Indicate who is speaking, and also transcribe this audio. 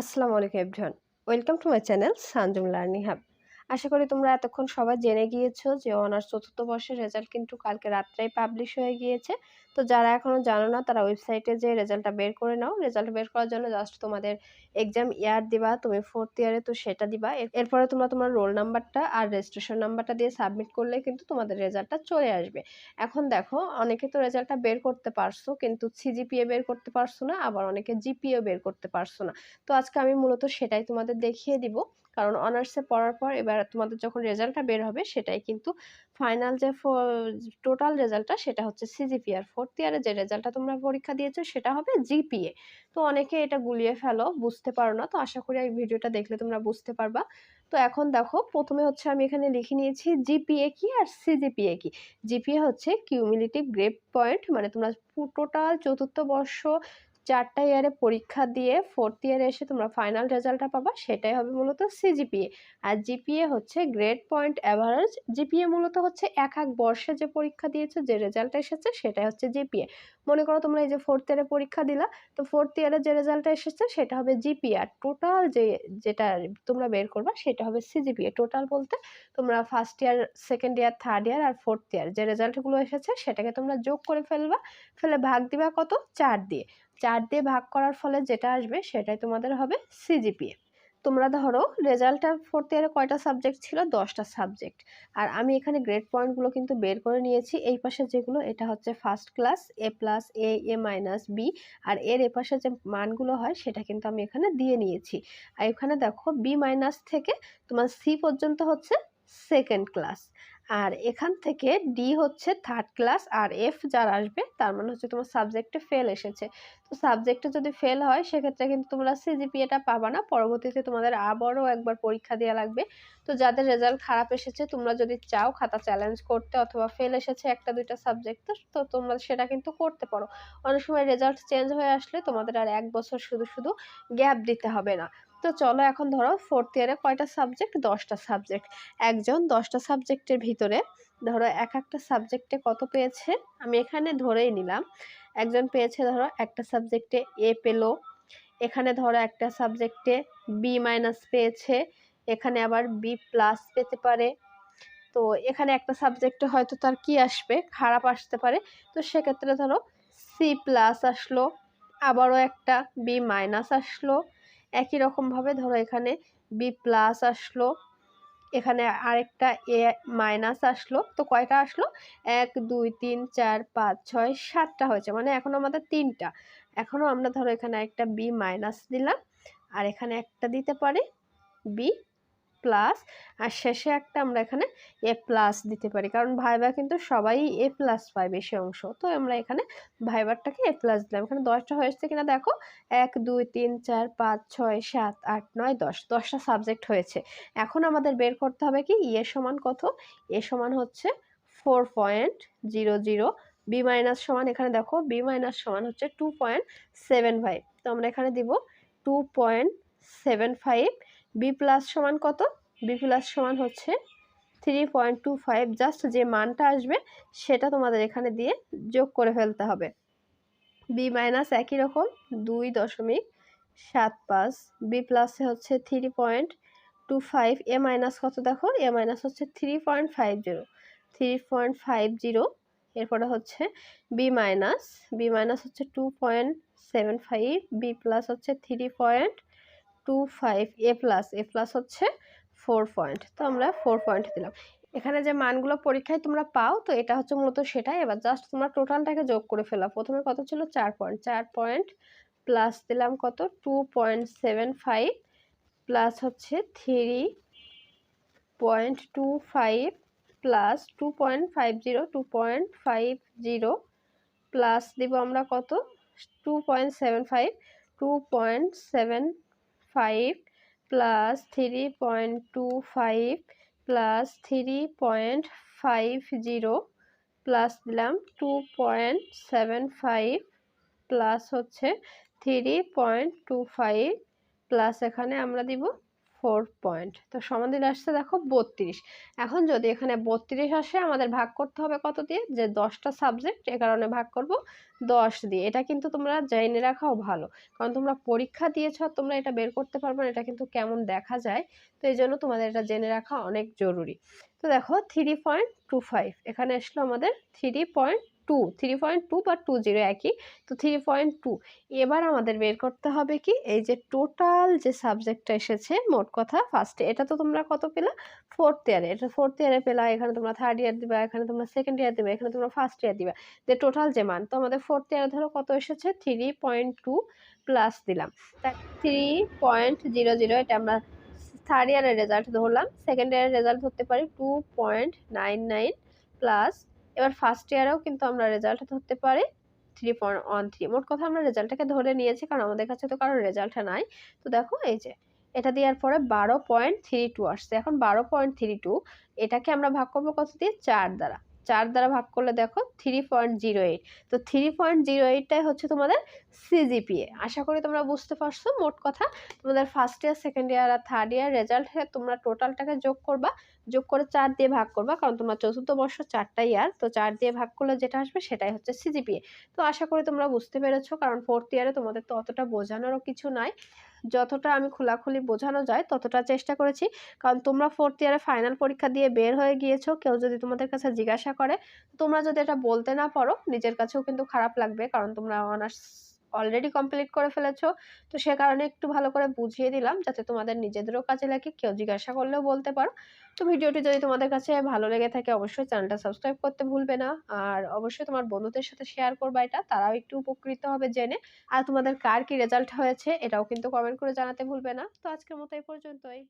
Speaker 1: আসসালামু আলাইকুম everyone welcome to my channel সানজুম লার্নিং হাব আশা করি তোমরা এতক্ষণ সবাই জেনে গিয়েছো যে অনার্স চতুর্থ বর্ষের রেজাল্ট কিন্তু কালকে রাত্রেই পাবলিশ হয়ে গিয়েছে তো যারা এখনও জানো না তারা ওয়েবসাইটে যে রেজাল্টটা বের করে নাও রেজাল্ট বের করার জন্য জাস্ট তোমাদের এক্সাম ইয়ার দিবা তুমি ফোর্থ ইয়ারে তো সেটা দিবা এরপরে তোমরা তোমার রোল নাম্বারটা আর রেজিস্ট্রেশন নাম্বারটা দিয়ে সাবমিট করলে কিন্তু তোমাদের রেজাল্টটা চলে আসবে এখন দেখো অনেকে তো রেজাল্টটা বের করতে পারছো কিন্তু সিজিপিএ বের করতে পারছো না আবার অনেকে জিপিএ বের করতে পারছো না তো আজকে আমি মূলত সেটাই তোমাদের দেখিয়ে দিব কারণ অনার্সে পড়ার পর এবার তোমাদের যখন রেজাল্টটা বের হবে সেটাই কিন্তু ফাইনাল যে টোটাল রেজাল্টটা সেটা হচ্ছে সিজিপিআর ফোর্থ ইয়ারে যে রেজাল্টটা তোমরা পরীক্ষা দিয়েছো সেটা হবে জিপিএ তো অনেকে এটা গুলিয়ে ফেলো বুঝতে পারো না তো আশা করি এই ভিডিওটা দেখলে তোমরা বুঝতে পারবা তো এখন দেখো প্রথমে হচ্ছে আমি এখানে লিখে নিয়েছি জিপিএ কি আর সিজিপিএ কি জিপিএ হচ্ছে কিউমিলেটিভ গ্রেড পয়েন্ট মানে তোমরা টোটাল চতুর্থ বর্ষ চারটা ইয়ারে পরীক্ষা দিয়ে ফোর্থ ইয়ারে এসে তোমরা ফাইনাল রেজাল্টটা পাবা সেটাই হবে মূলত সিজিপিএ আর জিপিএ হচ্ছে গ্রেড পয়েন্ট অ্যাভারেজ জিপিএ মূলত হচ্ছে এক এক বর্ষে যে পরীক্ষা দিয়েছে যে রেজাল্ট এসেছে সেটাই হচ্ছে জিপিএ মনে করো তোমরা এই যে ফোর্থ ইয়ারে পরীক্ষা দিলা তো ফোর্থ ইয়ারে যে রেজাল্টটা এসেছে সেটা হবে জিপিএ আর টোটাল যে যেটা তোমরা বের করবা সেটা হবে সিজিপিএ টোটাল বলতে তোমরা first year second year third year আর ফোর্থ ইয়ার যে রেজাল্টগুলো এসেছে সেটাকে তোমরা যোগ করে ফেলবা ফেলে ভাগ দিবা কত চার দিয়ে চার দিয়ে ভাগ করার ফলে যেটা আসবে সেটাই তোমাদের হবে সিজিপিএ তোমরা ধরো রেজাল্টটা ফোর্থ ইয়ারে কয়টা সাবজেক্ট ছিল দশটা সাবজেক্ট আর আমি এখানে গ্রেড পয়েন্টগুলো কিন্তু বের করে নিয়েছি এই পাশে যেগুলো এটা হচ্ছে first class A plus A A minus B আর এর এ পাশে যে মানগুলো হয় সেটা কিন্তু আমি এখানে দিয়ে নিয়েছি আর এখানে দেখো বি মাইনাস থেকে তোমার সি পর্যন্ত হচ্ছে সেকেন্ড ক্লাস আর এখান থেকে ডি হচ্ছে থার্ড ক্লাস আর এফ যার আসবে তার মানে হচ্ছে তোমার সাবজেক্টে ফেল এসেছে তো সাবজেক্টে যদি ফেল হয় সেক্ষেত্রে কিন্তু তোমরা সিজিপিএটা পাবা না পরবর্তীতে তোমাদের আবারও একবার পরীক্ষা দেওয়া লাগবে তো যাদের রেজাল্ট খারাপ এসেছে তোমরা যদি চাও খাতা চ্যালেঞ্জ করতে অথবা ফেল এসেছে একটা দুইটা সাবজেক্টে তো তোমরা সেটা কিন্তু করতে পারো অনেক সময় রেজাল্ট চেঞ্জ হয়ে আসলে তোমাদের আর এক বছর শুধু শুধু গ্যাপ দিতে হবে না তো চলো এখন ধরো ফোর্থ ইয়ারে কয়টা সাবজেক্ট দশটা সাবজেক্ট একজন দশটা সাবজেক্টের ভিতরে ধরো এক একটা সাবজেক্টে কত পেয়েছে আমি এখানে ধরেই নিলাম একজন পেয়েছে ধরো একটা সাবজেক্টে এ পেলো এখানে ধরো একটা সাবজেক্টে বি মাইনাস পেয়েছে এখানে আবার বি প্লাস পেতে পারে তো এখানে একটা সাবজেক্টে হয়তো তার কি আসবে খারাপ আসতে পারে তো সেক্ষেত্রে ধরো সি প্লাস আসলো আবারও একটা বি মাইনাস আসলো একই রকমভাবে ধরো এখানে বি প্লাস আসলো এখানে আরেকটা এ মাইনাস আসলো তো কয়টা আসলো এক দুই তিন চার পাঁচ ছয় সাতটা হয়েছে মানে এখন আমাদের তিনটা এখনও আমরা ধরো এখানে একটা বি মাইনাস দিলাম আর এখানে একটা দিতে পারি বি প্লাস আর শেষে একটা আমরা এখানে এ প্লাস দিতে পারি কারণ ভাইবা কিন্তু সবাই এ প্লাস পায় বেশি অংশ তো আমরা এখানে ভাইবারটাকে এ প্লাস দিলাম এখানে দশটা হয়েছে কিনা দেখো এক দুই তিন চার পাঁচ ছয় সাত আট নয় দশ দশটা সাবজেক্ট হয়েছে এখন আমাদের বের করতে হবে কি ইয়ে সমান কত এ সমান হচ্ছে four point zero zero B minus সমান এখানে দেখো বি মাইনাস সমান হচ্ছে টু পয়েন্ট সেভেন ফাইভ তো আমরা এখানে দিব two point seven five B plus সমান কত বি প্লাস সমান হচ্ছে three point two five just যে মানটা আসবে সেটা তোমাদের এখানে দিয়ে যোগ করে ফেলতে হবে বি মাইনাস একই রকম দুই দশমিক সাত পাঁচ বি প্লাসে হচ্ছে three point two five A minus কত দেখো এ মাইনাস হচ্ছে three point five zero three point five zero এরপরে হচ্ছে বি মাইনাস বি মাইনাস হচ্ছে two point seven five B plus হচ্ছে three point two five A plus A plus হচ্ছে four point তো আমরা ফোর পয়েন্ট দিলাম এখানে যে মানগুলো পরীক্ষায় তোমরা পাও তো এটা হচ্ছে মূলত সেটাই এবার জাস্ট তোমরা টোটালটাকে যোগ করে ফেলা প্রথমে কত ছিল চার পয়েন্ট চার পয়েন্ট প্লাস দিলাম কত two point seven five plus হচ্ছে three point two five plus two point five zero two point five zero plus দিব আমরা কত two point seven five two point seven five plus three point two five plus three point five zero plus দিলাম two point seven five plus হচ্ছে three point two five plus এখানে আমরা দিব four point তো সমান দিলে আসছে দেখো বত্রিশ এখন যদি এখানে বত্রিশ আসে আমাদের ভাগ করতে হবে কত দিয়ে যে দশটা সাবজেক্ট এ কারণে ভাগ করব দশ দিয়ে এটা কিন্তু তোমরা জেনে রাখাও ভালো কারণ তোমরা পরীক্ষা দিয়েছ তোমরা এটা বের করতে পারবে না এটা কিন্তু কেমন দেখা যায় তো এই জন্য তোমাদের এটা জেনে রাখা অনেক জরুরি তো দেখো থ্রি পয়েন্ট টু ফাইভ এখানে আসলো আমাদের three point two three point two বা টু জিরো একই তো থ্রি পয়েন্ট টু এবার আমাদের বের করতে হবে কি এই যে টোটাল যে সাবজেক্টটা এসেছে মোট কথা ফার্স্টে এটা তো তোমরা কত পেলা ফোর্থ ইয়ারে এটা ফোর্থ ইয়ারে পেলা এখানে তোমরা থার্ড ইয়ার দিবা এখানে তোমরা সেকেন্ড ইয়ার দিবা এখানে তোমরা ফার্স্ট ইয়ার দিবা যে টোটাল যে মান তো আমাদের ফোর্থ ইয়ারে ধরো কত এসেছে থ্রি পয়েন্ট টু প্লাস দিলাম থ্রি পয়েন্ট জিরো জিরো এটা আমরা থার্ড ইয়ারের রেজাল্ট ধরলাম সেকেন্ড ইয়ারের রেজাল্ট ধরতে পারি two point nine nine plus এবার ফার্স্ট ইয়ারেও কিন্তু আমরা রেজাল্ট ধরতে পারি থ্রি পয়েন্ট ওয়ান থ্রি মোট কথা আমরা রেজাল্টটাকে ধরে নিয়েছি কারণ আমাদের কাছে তো কারোর রেজাল্টটা নাই তো দেখো এই যে এটা দেওয়ার পরে বারো পয়েন্ট থ্রি টু আসছে এখন বারো পয়েন্ট থ্রি টু এটাকে আমরা ভাগ করবো কত দিয়ে চার দ্বারা চার দ্বারা ভাগ করলে দেখো থ্রি পয়েন্ট জিরো এইট তো থ্রি পয়েন্ট জিরো এইটটাই হচ্ছে তোমাদের সিজিপিএ আশা করি তোমরা বুঝতে পারছো মোট কথা তোমাদের ফার্স্ট ইয়ার সেকেন্ড ইয়ার আর থার্ড ইয়ার রেজাল্ট তোমরা টোটালটাকে যোগ করবা যোগ করে চার দিয়ে ভাগ করবা কারণ তোমরা চতুর্থ বর্ষ চারটা ইয়ার তো চার দিয়ে ভাগ করলে যেটা আসবে সেটাই হচ্ছে সিজিপিএ তো আশা করি তোমরা বুঝতে পেরেছো কারণ ফোর্থ ইয়ারে তোমাদের তো অতটা বোঝানোরও কিছু নাই যতটা আমি খোলাখুলি বোঝানো যায় ততটা চেষ্টা করেছি কারণ তোমরা ফোর্থ ইয়ারে ফাইনাল পরীক্ষা দিয়ে বের হয়ে গিয়েছো কেউ যদি তোমাদের কাছে জিজ্ঞাসা করে তোমরা যদি এটা বলতে না পারো নিজের কাছেও কিন্তু খারাপ লাগবে কারণ তোমরা অনার্স অলরেডি কমপ্লিট করে ফেলেছো তো সে কারণে একটু ভালো করে বুঝিয়ে দিলাম যাতে তোমাদের নিজেদেরও কাজে লাগে কেউ জিজ্ঞাসা করলেও বলতে পারো তো ভিডিওটি যদি তোমাদের কাছে ভালো লেগে থাকে অবশ্যই চ্যানেলটা সাবস্ক্রাইব করতে ভুলবে না আর অবশ্যই তোমার বন্ধুদের সাথে শেয়ার করবা এটা তারাও একটু উপকৃত হবে জেনে আর তোমাদের কার কি রেজাল্ট হয়েছে এটাও কিন্তু কমেন্ট করে জানাতে ভুলবে না তো আজকের মতো এই পর্যন্তই